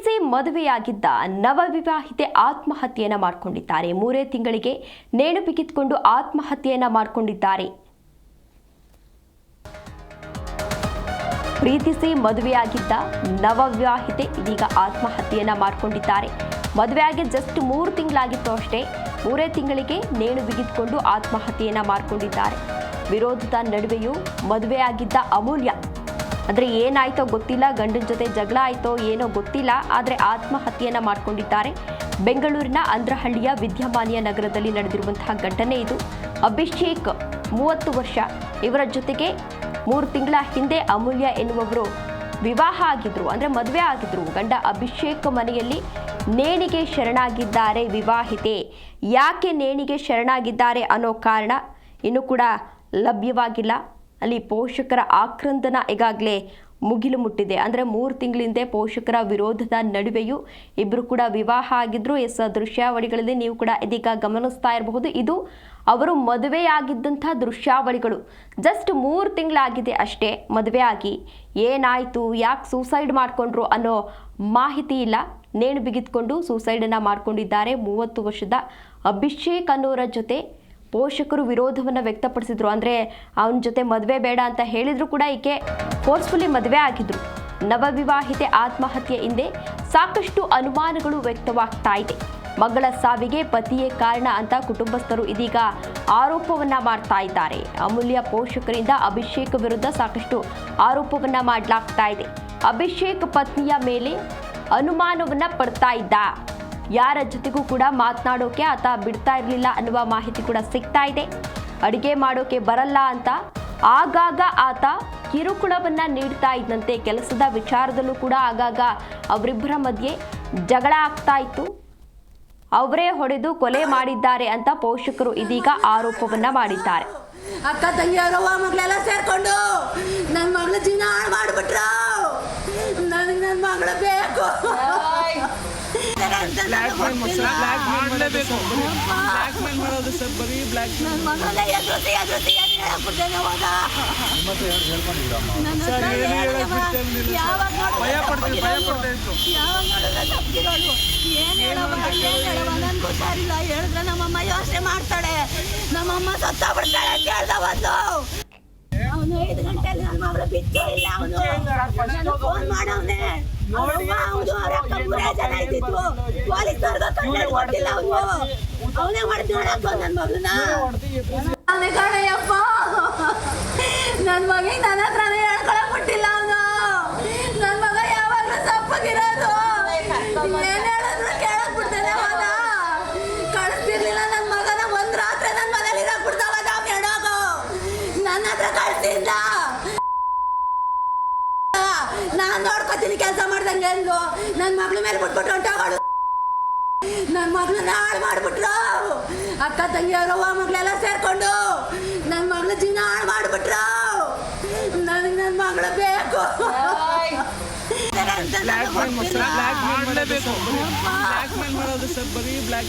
ಪ್ರೀತಿಸಿ ಮದುವೆಯಾಗಿದ್ದ ನವವಿವಾಹಿತೆ ಆತ್ಮಹತ್ಯೆಯನ್ನು ಮಾಡಿಕೊಂಡಿದ್ದಾರೆ. ಮೂರೇ ತಿಂಗಳಿಗೆ ನೇಣು ಬಿಗಿತ್ಕೊಂಡು ಆತ್ಮಹತ್ಯೆಯನ್ನು ಮಾಡಿಕೊಂಡಿದ್ದಾರೆ. ಪ್ರೀತಿಸಿ ಮದುವೆಯಾಗಿದ್ದ ನವವಿವಾಹಿತೆ ಇದೀಗ ಆತ್ಮಹತ್ಯೆಯನ್ನ ಮಾಡಿಕೊಂಡಿದ್ದಾರೆ. ಮದುವೆಯಾಗಿ ಜಸ್ಟ್ ಮೂರು ತಿಂಗಳಾಗಿತ್ತು ಅಷ್ಟೇ. ಮೂರೇ ತಿಂಗಳಿಗೆ ನೇಣು ಬಿಗಿದುಕೊಂಡು ಆತ್ಮಹತ್ಯೆಯನ್ನ ಮಾಡಿಕೊಂಡಿದ್ದಾರೆ. ವಿರೋಧದ ನಡುವೆಯೂ ಮದುವೆಯಾಗಿದ್ದ ಅಮೂಲ್ಯ ಅಂದರೆ ಏನಾಯ್ತೋ ಗೊತ್ತಿಲ್ಲ, ಗಂಡನ ಜೊತೆ ಜಗಳ ಆಯಿತೋ ಏನೋ ಗೊತ್ತಿಲ್ಲ, ಆದರೆ ಆತ್ಮಹತ್ಯೆಯನ್ನು ಮಾಡಿಕೊಂಡಿದ್ದಾರೆ. ಬೆಂಗಳೂರಿನ ಅಂದ್ರಹಳ್ಳಿಯ ವಿದ್ಯಮಾನಿಯ ನಗರದಲ್ಲಿ ನಡೆದಿರುವಂತಹ ಘಟನೆ ಇದು. ಅಭಿಷೇಕ್ ಮೂವತ್ತು ವರ್ಷ, ಇವರ ಜೊತೆಗೆ ಮೂರು ತಿಂಗಳ ಹಿಂದೆ ಅಮೂಲ್ಯ ಎನ್ನುವವರು ವಿವಾಹ ಆಗಿದ್ರು, ಅಂದರೆ ಮದುವೆ ಆಗಿದ್ರು. ಗಂಡ ಅಭಿಷೇಕ್ ಮನೆಯಲ್ಲಿ ನೇಣಿಗೆ ಶರಣಾಗಿದ್ದಾರೆ ವಿವಾಹಿತೆ. ಯಾಕೆ ನೇಣಿಗೆ ಶರಣಾಗಿದ್ದಾರೆ ಅನ್ನೋ ಕಾರಣ ಇನ್ನೂ ಕೂಡ ಲಭ್ಯವಾಗಿಲ್ಲ. ಅಲ್ಲಿ ಪೋಷಕರ ಆಕ್ರಂದನ ಈಗಾಗಲೇ ಮುಗಿಲು ಮುಟ್ಟಿದೆ. ಅಂದರೆ ಮೂರು ತಿಂಗಳಿಂದ ಪೋಷಕರ ವಿರೋಧದ ನಡುವೆಯೂ ಇಬ್ಬರು ಕೂಡ ವಿವಾಹ ಆಗಿದ್ರು. ಎಸ್ ದೃಶ್ಯಾವಳಿಗಳಲ್ಲಿ ನೀವು ಕೂಡ ಇದೀಗ ಗಮನಿಸ್ತಾ ಇರಬಹುದು. ಇದು ಅವರು ಮದುವೆಯಾಗಿದ್ದಂಥ ದೃಶ್ಯಾವಳಿಗಳು. ಜಸ್ಟ್ ಮೂರು ತಿಂಗಳಾಗಿದೆ ಅಷ್ಟೇ ಮದುವೆ ಆಗಿ ಏನಾಯಿತು? ಯಾಕೆ ಸೂಸೈಡ್ ಮಾಡಿಕೊಂಡ್ರು ಅನ್ನೋ ಮಾಹಿತಿ ಇಲ್ಲ. ನೇಣು ಬಿಗಿದ್ಕೊಂಡು ಸೂಸೈಡನ್ನು ಮಾಡಿಕೊಂಡಿದ್ದಾರೆ. ಮೂವತ್ತು ವರ್ಷದ ಅಭಿಷೇಕ್ ಅನ್ನೋರ ಜೊತೆ ಪೋಷಕರು ವಿರೋಧವನ್ನು ವ್ಯಕ್ತಪಡಿಸಿದ್ರು. ಅಂದರೆ ಅವನ ಜೊತೆ ಮದುವೆ ಬೇಡ ಅಂತ ಹೇಳಿದ್ರು ಕೂಡ ಈಕೆ ಫೋರ್ಸ್ಫುಲಿ ಮದುವೆ ಆಗಿದ್ರು. ನವವಿವಾಹಿತೆ ಆತ್ಮಹತ್ಯೆ ಹಿಂದೆ ಸಾಕಷ್ಟು ಅನುಮಾನಗಳು ವ್ಯಕ್ತವಾಗ್ತಾ ಇದೆ. ಮಗಳ ಸಾವಿಗೆ ಪತಿಯೇ ಕಾರಣ ಅಂತ ಕುಟುಂಬಸ್ಥರು ಇದೀಗ ಆರೋಪವನ್ನ ಮಾಡ್ತಾ ಇದ್ದಾರೆ. ಅಮೂಲ್ಯ ಪೋಷಕರಿಂದ ಅಭಿಷೇಕ್ ವಿರುದ್ಧ ಸಾಕಷ್ಟು ಆರೋಪವನ್ನ ಮಾಡಲಾಗ್ತಾ ಇದೆ. ಅಭಿಷೇಕ್ ಪತ್ನಿಯ ಮೇಲೆ ಅನುಮಾನವನ್ನ ಪಡ್ತಾ ಇದ್ದ. ಯಾರ ಜೊತೆಗೂ ಕೂಡ ಮಾತನಾಡೋಕೆ ಆತ ಬಿಡ್ತಾ ಇರಲಿಲ್ಲ ಅನ್ನುವ ಮಾಹಿತಿ ಕೂಡ ಸಿಗ್ತಾ ಇದೆ. ಅಡುಗೆ ಮಾಡೋಕೆ ಬರಲ್ಲ ಅಂತ ಆಗಾಗ ಆತ ಕಿರುಕುಳವನ್ನ ನೀಡ್ತಾ ಇದ್ದಂತೆ ಕೆಲಸದ ವಿಚಾರದಲ್ಲೂ ಕೂಡ ಆಗಾಗ ಅವರಿಬ್ಬರ ಮಧ್ಯೆ ಜಗಳ ಆಗ್ತಾ ಇತ್ತು. ಅವರೇ ಹೊಡೆದು ಕೊಲೆ ಮಾಡಿದ್ದಾರೆ ಅಂತ ಪೋಷಕರು ಇದೀಗ ಆರೋಪವನ್ನ ಮಾಡಿದ್ದಾರೆ. ಅಕ್ಕ ತಂಗಿಯವರು ಮಗಳೆಲ್ಲ ಸೇರ್ಕೊಂಡು ನನ್ನ ಮಗಳ ಜೀವನ ಹಾಳು ಮಾಡಿಬಿಟ್ರು ನನಗೆ ನನ್ನ ಮಗಳು ಬೇಕು. ಮಾಡಲೇಬೇಕು ಬ್ಲಾಕ್ ಮೇಲ್ ಮಾಡೋದು ಸರ್ ಬರೀ ಬ್ಲಾಕ್ ಹೋದ ನನ್ನ ಸರ್, ಏನು ಹೇಳಿದೆ. ಯಾವಾಗ ನೋಡಿದ್ರೆ ಭಯ ಪಡ್ತಿದ್ರು, ಭಯ. ಪಡ್ತಾ ಇತ್ತು. ಹೇಳಿದ್ರೆ ನಮ್ಮಮ್ಮ ಯೋಚನೆ ಮಾಡ್ತಾಳೆ. ನಮ್ಮಮ್ಮ ಸತ್ತ ಬಿಡ್ತಾಳೆ ಅಂತ ಹೇಳ್ದ ಒಂದು. ಅವನು ಐದು ಗಂಟೆಲಿ ನನ್ನ ಮಗಳು ಬಿಚ್ಚೇ ಇಲ್ಲ. ಅವನು ಫೋನ್ ಮಾಡವನೆ. ಅವ್ರ ಅವನೇ ಮಾಡ್ತಿ ನೋಡಪ್ಪ ನನ್ನ ಮಗಳನ್ನ? ಅವನೇ ಕಣಯ್ಯಪ್ಪ. ನನ್ನ ಮಗಿಗೆ ನನ್ನ ಹತ್ರನೇ ಹೇಳ್ಕೊಳಕ್ ಬಿಟ್ಟಿಲ್ಲ ಅವನು. ನನ್ನ ಮಗ ಯಾವಾಗಲೂ ತಪ್ಪಾಗಿರೋದು ಏನ್ ಹೇಳಿದ್ರು ಕೇಳಕ್ ಬಿಡ್ತಾನೆ ಹೋದ ಕಳಿಸ್ತಿರ್ಲಿಲ್ಲ ನನ್ನ ಮಗನ. ಒಂದ್ ರಾತ್ರಿ ನನ್ನ ಮನೇಲಿ ಇರಕ್ ಬಿಡ್ತಾವ ನಾವು ಹೇಳೋದು ನನ್ನ ಹತ್ರ ಕಳ್ಸಿದ್ದ. ನಾನ್ ನೋಡ್ಕೊತೀನಿ ಕೆಲಸ ಮಾಡ್ದಂಗೆ ಅಂದು ನನ್ನ ಮಗಳ ಮೇಲೆ ಬಿಟ್ಬಿಟ್ಟು ಹೊಂಟೋಗಳು ನನ್ನ ಮಗಳನ್ನ ಹಾಳು ಮಾಡಿಬಿಟ್ರು. ಅಕ್ಕ ತಂಗಿಯರವ್ವ ಮಗಳೆಲ್ಲ ಸೇರ್ಕೊಂಡು ನನ್ನ ಮಗಳ ಜೀವನ ಹಾಳು ಮಾಡಿಬಿಟ್ರು. ನನಗೆ ನನ್ನ ಮಗಳು ಬೇಕು. ಬ್ಲ್ಯಾಕ್ ಮೇಲ್ ಮಾಡೋದು ಸರ್. ಬರೀ ಬ್ಲ್ಯಾಕ್